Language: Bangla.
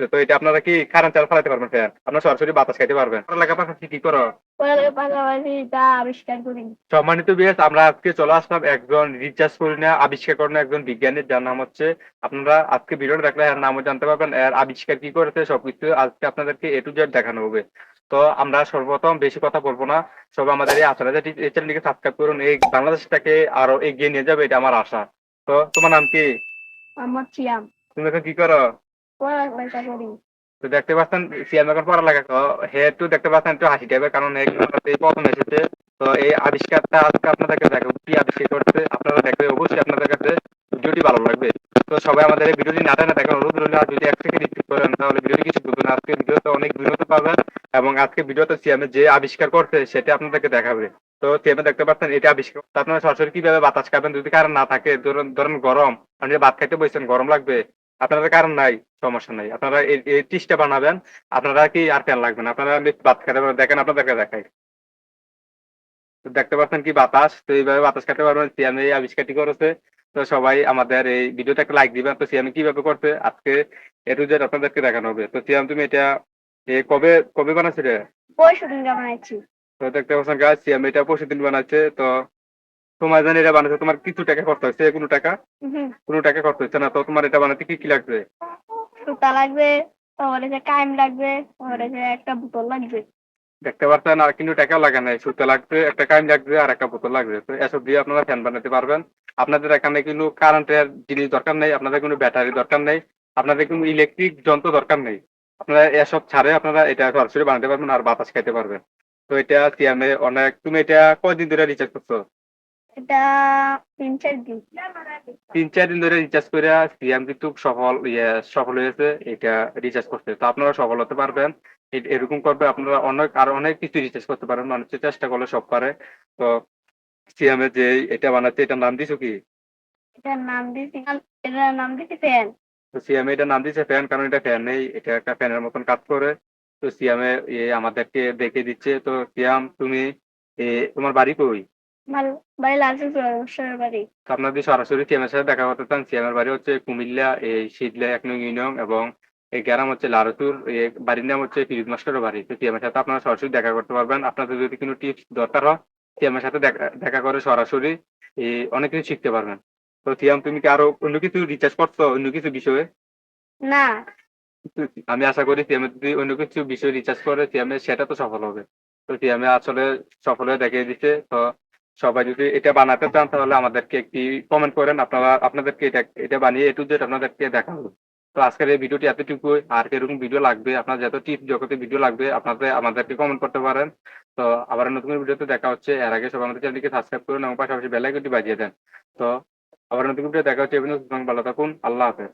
করছে তো এটা আপনারা কি কারেন্ট চাল ফালাতে পারবেন ফ্যান? আপনারা সরাসরি বাতাস খাইতে পারবেন। পড়ালেখা পাশাপাশি কি করো? সম্মানিত বিএস আমরা আজকে চলে আসলাম একজন রিচার্জ করি না আবিষ্কার করেন একজন বিজ্ঞানীর যার নাম হচ্ছে আপনারা আজকে ভিডিওটা দেখলে এর নামও জানতে পারবেন এর আবিষ্কার কি করেছে সবকিছু আজকে আপনাদেরকে এ টু জেড দেখানো হবে। তো আমরা সর্বপ্রথম বেশি কথা বলব না সব আমাদের এই চ্যানেলটিকে সাবস্ক্রাইব করুন এই বাংলাদেশটাকে আরও এগিয়ে নিয়ে যাবে এটা আমার আশা। তো তোমার নাম কি? আমার সিয়াম তুমি এখন কি করো? তো দেখতে পাচ্ছেন সিএম এখন তো দেখতে পাচ্ছেন, একটু হাসি টাইপের, কারণ এই প্রথম এসেছে। তো এই আবিষ্কারটা আজকে আপনাদেরকে কি আবিষ্কার আপনারা অবশ্যই আপনাদের কাছে ভিডিওটি ভালো লাগবে। তো সবাই আমাদের ভিডিওটি না দেখেন অনুরোধ রইল যদি এক থেকে রিপিট করেন, তাহলে ভিডিওটি কিছু বুঝবেন আজকে ভিডিওতে অনেক পাবেন, এবং আজকে ভিডিওতে সিএম যে আবিষ্কার করছে, সেটা আপনাদেরকে দেখাবে। তো সিএম দেখতে পাচ্ছেন, এটা আবিষ্কার আপনারা সরাসরি কীভাবে বাতাস খাবেন? যদি কারণ না থাকে, ধরুন, ধরেন গরম, আপনি ভাত খাইতে বসছেন, গরম লাগবে। আপনাদের কারণ নাই সমস্যা নাই। আপনারা এই টিসটা বানাবেন আপনারা কি আর ফ্যান লাগবে না? আপনারা আমি ভাত খেতে পারবেন দেখেন আপনাদেরকে দেখাই। দেখতে পাচ্ছেন কি বাতাস? তো এইভাবে বাতাস খেতে পারবেন সিএম এই আবিষ্কারটি করেছে। তো সবাই আমাদের এই ভিডিওটা একটা লাইক দিবেন। তো সিএম কীভাবে করছে? আজকে এ টু জেড আপনাদেরকে দেখানো হবে। তো সিএম তুমি এটা কবে কবে বানাচ্ছিলে পরশু দিন বানাইছি। তো দেখতে পাচ্ছেন গাছ সিএম এটা পরশু দিন বানাচ্ছে তো তোমার জানি এটা বানাচ্ছে তোমার কিছু টাকা খরচ হয়েছে কোনো টাকা? কোনো টাকা খরচ হচ্ছে না তো তোমার এটা বানাতে কি কি লাগবে? সুতা লাগবে তারপরে যে কাইম লাগবে তারপরে যে একটা বোতল লাগবে। দেখতে পাচ্ছেন আর কিন্তু টাকা লাগে নাই সুতা লাগবে একটা কাইম লাগবে আর একটা বোতল লাগবে। তো এসব দিয়ে আপনারা ফ্যান বানাতে পারবেন। আপনাদের এখানে কিন্তু কারেন্টের জিনিস দরকার নেই আপনাদের কোনো ব্যাটারি দরকার নেই আপনাদের কোনো ইলেকট্রিক যন্ত্র দরকার নেই। আপনারা এসব ছাড়ে আপনারা এটা সরাসরি বানাতে পারবেন আর বাতাস খাইতে পারবেন। তো এটা সিএমএ অনেক তুমি এটা কয়দিন ধরে রিচার্জ করছ? এটা তিন চার দিন। তিন চার দিন ধরে রিচার্জ করে সিএম কিন্তু সফল ইয়ে সফল হয়েছে এটা রিচার্জ করতে তো আপনারা সফল হতে পারবেন। এরকম করবে আপনারা অনেক আর অনেক কিছু রিচার্জ করতে পারেন। মানুষের চেষ্টা করলে সব পারে। তো সিএম এর যে এটা বানাচ্ছে এটার নাম দিছো কি? এটার নাম দিছি এটার নাম দিছি ফ্যান তো সিএম এটা নাম দিচ্ছে ফ্যান কারণ এটা ফ্যান নেই। এটা একটা ফ্যানের মতন কাজ করে। তো সিএম এ ইয়ে আমাদেরকে দেখে দিচ্ছে। তো সিএম তুমি তোমার বাড়ি কই? আমার বাড়ি যদি সরাসরি সিএম সাথে দেখা করতে চান সিএম বাড়ি হচ্ছে কুমিল্লা এই শীতলা এক নং ইউনিয়ন এবং এই গ্রাম হচ্ছে লারতুর বাড়ির নাম হচ্ছে ফিরিজ মাস্টারের বাড়ি। তো সিএম সাথে আপনারা সরাসরি দেখা করতে পারবেন। আপনাদের যদি কোনো টিপস দরকার হয় সিএম সাথে দেখা- দেখা করে সরাসরি অনেক কিছু শিখতে পারবেন। তো সিএম তুমি কি আরও অন্য কিছু রিচার্জ করছ অন্য কিছু বিষয়ে? না। আমি আশা করি সিএম যদি অন্য কিছু বিষয় রিচার্জ করে সিএম সেটা তো সফল হবে। তো সিএম আসলে সফল হয়ে দেখিয়ে দিচ্ছে। তো সবাই যদি এটা বানাতে চান, তাহলে আমাদেরকে একটি কমেন্ট করেন। আপনারা, আপনাদেরকে এটা এটা বানিয়ে এ টু আপনাদেরকে দেখাবো। তো আজকের এই ভিডিওটি এতটুকু। আর এরকম ভিডিও লাগবে, আপনার যত টিপ জগতে ভিডিও লাগবে, আপনাদের, আমাদেরকে কমেন্ট করতে পারেন। তো আবার নতুন ভিডিওতে দেখা হচ্ছে। এর আগে সবাই আমাদের চ্যানেলটিকে সাবস্ক্রাইব করুন এবং পাশাপাশি বেল আইকনটি বাজিয়ে দেন। তো আবার নতুন ভিডিও দেখা হচ্ছে। ভালো থাকুন। আল্লাহ হাফেজ।